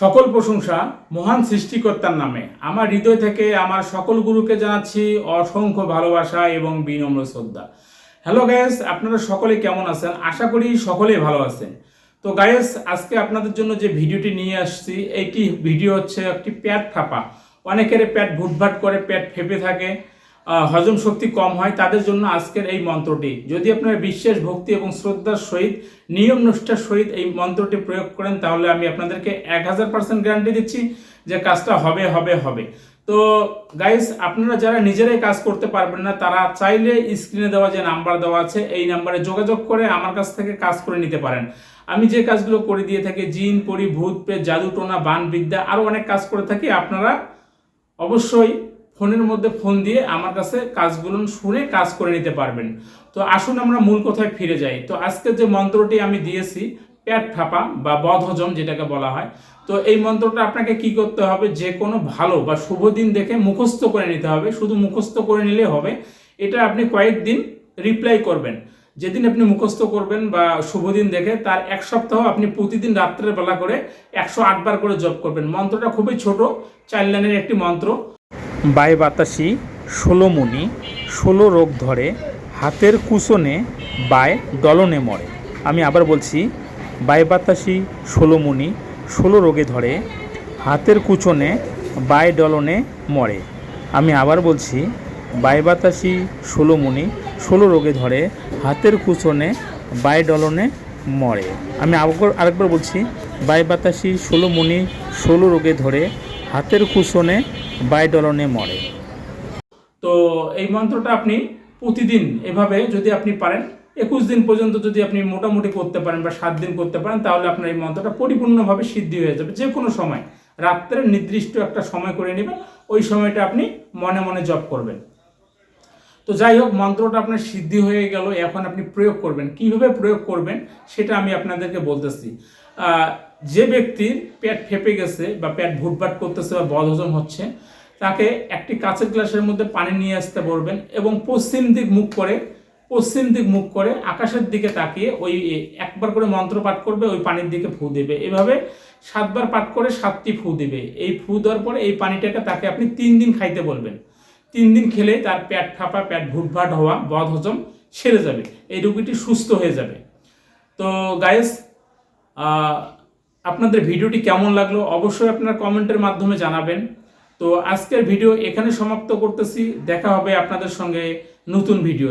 সকল প্রশংসা মহান সৃষ্টিকর্তার নামে। আমার হৃদয় থেকে আমার সকল গুরুকে জানাচ্ছি অসংখ্য ভালোবাসা এবং বিনম্র শ্রদ্ধা। হ্যালো গায়েস আপনারা সকলে কেমন আছেন? আশা করি সকলেই ভালো আছেন। তো গায়েস আজকে আপনাদের জন্য যে ভিডিওটি নিয়ে আসছি, এইটি ভিডিও হচ্ছে একটি প্যাট ফাঁপা। অনেকের পেট ভুটভাট করে পেট ফেপে থাকে। হজম শক্তি কম হয়, তাদের জন্য আজকের এই মন্ত্রটি। যদি আপনারা বিশ্বাস ভক্তি এবং শ্রদ্ধার সহিত, নিয়ম নিষ্ঠার সহিত এই মন্ত্রটি প্রয়োগ করেন, তাহলে আমি আপনাদেরকে এক হাজার পার্সেন্ট গ্যারান্টি দিচ্ছি যে কাজটা হবে হবে হবে। তো গাইস আপনারা যারা নিজেরাই কাজ করতে পারবেন না, তারা চাইলে স্ক্রিনে দেওয়া যে নাম্বার দেওয়া আছে, এই নাম্বারে যোগাযোগ করে আমার কাছ থেকে কাজ করে নিতে পারেন। আমি যে কাজগুলো করে দিয়ে থাকি, জিন, পরি, ভূত প্রেত জাদু টোনা বান বিদ্যা আরও অনেক কাজ করে থাকি, আপনারা অবশ্যই ফোনের মধ্যে ফোন দিয়ে আমার কাছে কাজগুলো শুনে কাজ করে নিতে পারবেন। তো আসুন আমরা মূল কথায় ফিরে যাই। তো আজকে যে মন্ত্রটি আমি দিয়েছি পেট ফাঁপা বা বদহজম যেটাকে বলা হয়, তো এই মন্ত্রটা আপনাকে কি করতে হবে? যে কোনো ভালো বা শুভ দিন দেখে মুখস্থ করে নিতে হবে। শুধু মুখস্থ করে নিলে হবে। এটা আপনি কয়েকদিন রিপ্লাই করবেন। যেদিন আপনি মুখস্থ করবেন বা শুভ দিন দেখে, তার এক সপ্তাহ আপনি প্রতিদিন রাত্রের বেলা করে একশো আটবার করে জপ করবেন। মন্ত্রটা খুবই ছোট, চার লাইনের একটি মন্ত্র। বাই বাতাসি, ষোলো মুনি, ষোলো রোগ ধরে, হাতের কুশনে বায় ডলনে মরে। আমি আবার বলছি, বাই বাতাসি, ষোলো মুনি, ষোলো রোগে ধরে, হাতের কুচনে বায় ডলনে মরে। আমি আবার বলছি, বাই বাতাসি, ষোলো মুনি, ষোলো রোগে ধরে, হাতের কুচনে বায় ডলনে মরে। আমি আরেকবার বলছি, বাই বাতাসি, ষোলো মুনি, ষোলো রোগে ধরে, হাতের কুশনে বায় ডলনে মরে। তো এই মন্ত্রটা আপনি প্রতিদিন এভাবে যদি আপনি পারেন, একুশ দিন পর্যন্ত যদি আপনি মোটামুটি করতে পারেন বা সাত দিন করতে পারেন, তাহলে আপনার এই মন্ত্রটা পরিপূর্ণভাবে সিদ্ধি হয়ে যাবে যে কোনো সময়। রাত্রের নির্দিষ্ট একটা সময় করে নেবেন, ওই সময়টা আপনি মনে মনে জপ করবেন। তো যাই হোক, মন্ত্রটা আপনার সিদ্ধি হয়ে গেল, এখন আপনি প্রয়োগ করবেন। কীভাবে প্রয়োগ করবেন সেটা আমি আপনাদেরকে বলতেছি। যে ব্যক্তির পেট ফেপে গেছে বা পেট ভুটভাট করতেছে বা বদহজম হচ্ছে, তাকে একটি কাঁচের গ্লাসের মধ্যে পানি নিয়ে আসতে বলবেন এবং পশ্চিম দিক মুখ করে, পশ্চিম দিক মুখ করে আকাশের দিকে তাকিয়ে ওই একবার করে মন্ত্র পাঠ করবে, ওই পানির দিকে ফু দেবে। এভাবে সাতবার পাঠ করে সাতটি ফু দেবে। এই ফু দেওয়ার পরে এই পানিটাকে তাকে আপনি তিন দিন খাইতে বলবেন। তিন দিন খেলে তার প্যাট ফাঁপা প্যাট ভুটভাট হওয়া, বদ হজম সেরে যাবে। এই রোগীটি সুস্থ হয়ে যাবে। তো গায়েস আপনাদের ভিডিওটি কেমন লাগল অবশ্যই আপনার কমেন্টের মাধ্যমে জানাবেন। তো আজকের ভিডিও এখানে সমাপ্ত করতেছি। দেখা হবে আপনাদের সঙ্গে নতুন ভিডিও